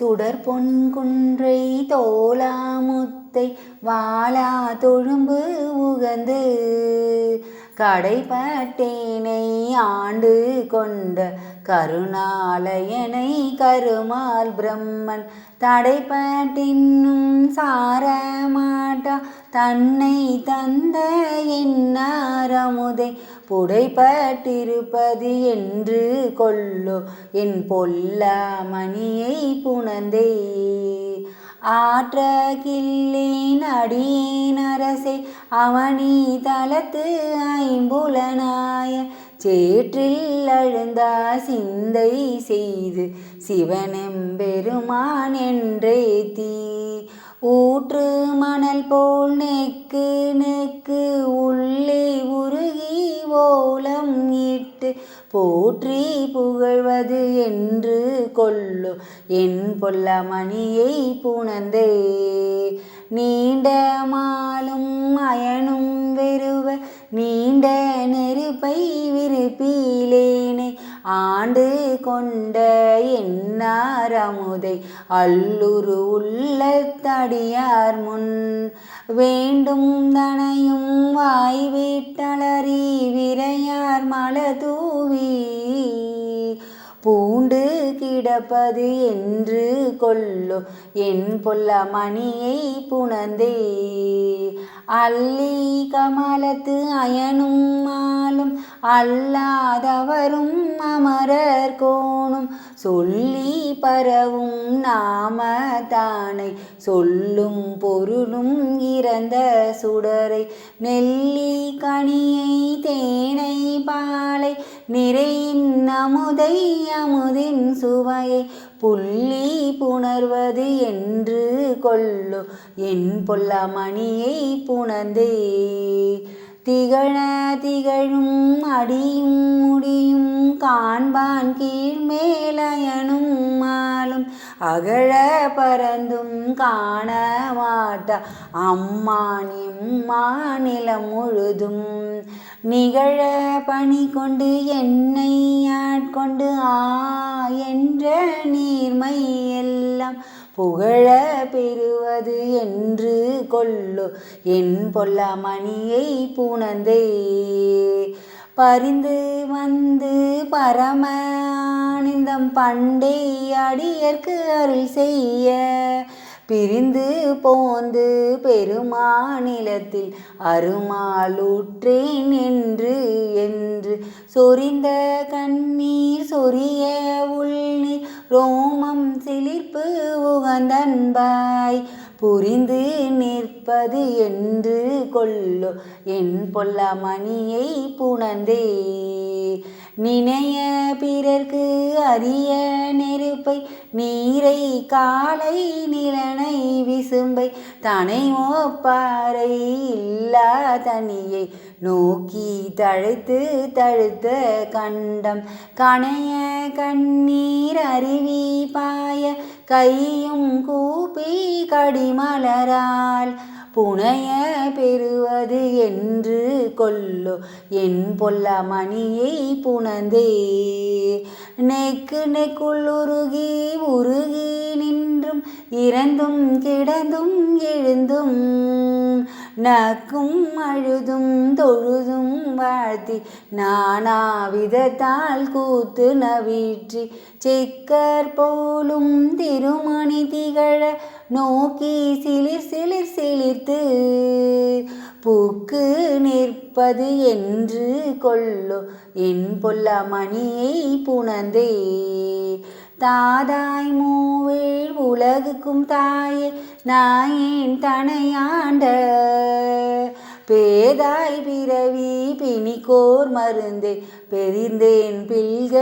சுடர் பொன்குன்றை தோலாமுத்தை வாழா தொழும்பு உகந்து. கடைப்பட்டேனை ஆண்டு கொண்ட கருணாலயனை கருமால் பிரம்மன் தடைப்பட்டின்னும் சாரமாட்டா தன்னை தந்த என்னாரமுதை புடைப்பட்டிருப்பது என்று கொல்லோ. என் பொல்ல மணியை புணர்ந்தே ஆற்றகில்லேன் அடியேன் அரசே அவனி தலத்து ஐம்புலனாய சேற்றில் அழுந்தா சிந்தை செய்து சிவனெம்பெருமான் என்றே தீ ஊற்று மணல் போல் நெக்கு நெக்கு போற்றி புகழ்வது என்று கொல்லு. என் பொல்லமணியை புணர்ந்தே. நீண்ட மாலும் அயனும் வெறுவ நீண்ட நெருப்பை விருப்பிலே. ஆண்டு கொண்ட என்னாரமுதை அல்லுரு உள்ளத்தடியார் முன். வேண்டும் தனையும் வாய் வீட்டளறி விரையார் மலதூவி. பூண்டு கிடப்பது என்று கொல்லோ என் பொல்ல மணியை புணந்தே அல்லி கமலத்து அயனும் மாலும் அல்லாதவரும் அமரர் கோணும். சொல்லி பரவும் நாம தானை சொல்லும் பொருளும் இறந்த சுடரை நெல்லி கனியை தேனை பாலை நிறையின் அமுதை அமுதின் சுவையை புள்ளி புணர்வது என்று கொள்ளும் என் பொல்லமணியை புணர்ந்தே. திகழ திகழும் அடியும் முடியும் காண்பான் கீழ்மேலயனும் மாலும் அகழ பறந்தும் காண மாட்டா அம்மான் இம்மாநிலம் முழுதும் நிகழ பணி கொண்டு என்னை ஆட்கொண்டு ஆ என்ற நீர்மை எல்லாம் புகழ பெறுவது என்று கொல்லோ. என் பொல்லமணியை புணர்ந்தே. பரிந்து வந்து பரம ஆனந்தம் பண்டை அடியர்க்கு அருள் செய்ய. பிரிந்து போந்து பெருமாநிலத்தில் அருமாளூற்றேன் என்று என்று சொரிந்த கண்ணீர் சொரிய உள்நீர் ரோமம் சிலிர்ப்பு உகந்தன்பாய் புரிந்து நிற்பது என்று கொள்ளோ. என் பொல்லமணியை புணந்தே நினைய பிறர்க்கு அரிய நெருப்பை நீரை காலை நிலனை விசும்பை தனை ஓப்பாறை இல்லா தனியை நோக்கி தழுத்து தழுத்த கண்டம். கணைய கண்ணீர் அருவி பாய கையும் கூப்பி கடிமலரால் புனைய பெறுவது என்று கொல்லோ. என் பொல்லமணியை புனந்தே. நெக்கு நெக்குள்ளுருகி உருகி நின்றும் இறந்தும் கிடந்தும் எழுந்தும். நக்கும் அழுதும் தொழுதும் வாழ்த்தி நானாவிதத்தால் கூத்து நவீற்றி செக்கர் போலும் திருமணி திகழ நோக்கி சிலிர் சிலிர் சிலிர்த்து பூக்கு நிற்பது என்று கொள்ளோ என் பொல்ல மணியை புணந்தே தாதாய் மூவேள் உலகுக்கும் தாயே நாயேன் தனையாண்ட பேதாய் பிறவி பிணிக்கோர் மருந்தே பெரிந்தேன் பில்க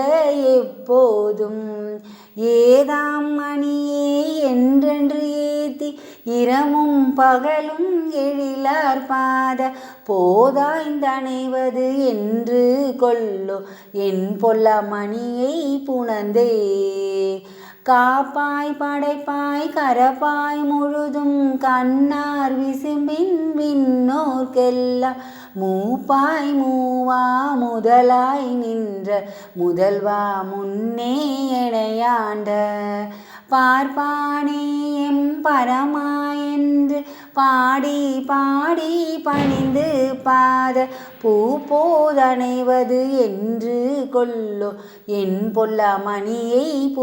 எப்போதும். ஏதாம் மணியே என்றென்று ஏத்தி இரமும் பகலும் எழிலார் பாத போதாய்ந்தணைவது என்று கொல்லோ என் பொல்ல மணியை புணந்தே காப்பாய் படைப்பாய் கரப்பாய் முழுதும் கண்ணார் விசும்பின் விண்ணோர்க்கெல்லாம். மூப்பாய் மூவா முதலாய் நின்ற முதல்வா முன்னே இணையாண்ட பார்ப்பானே எம் பரமா என்று பாடி பாடி பணிந்து பாத பூ போதணைவது என்று கொல்லோ. என் பொல்ல மணியை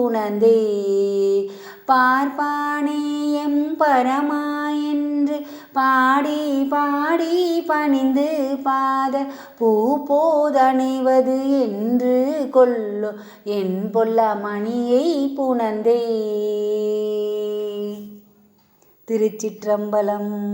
பார்ப்பானேயம் பரமா என்று பாடி பாடி பணிந்து பாத பூ போதணைவது என்று கொல்லோ. என் பொல்ல மணியை புனந்தே திருச்சிற்றம்பலம்.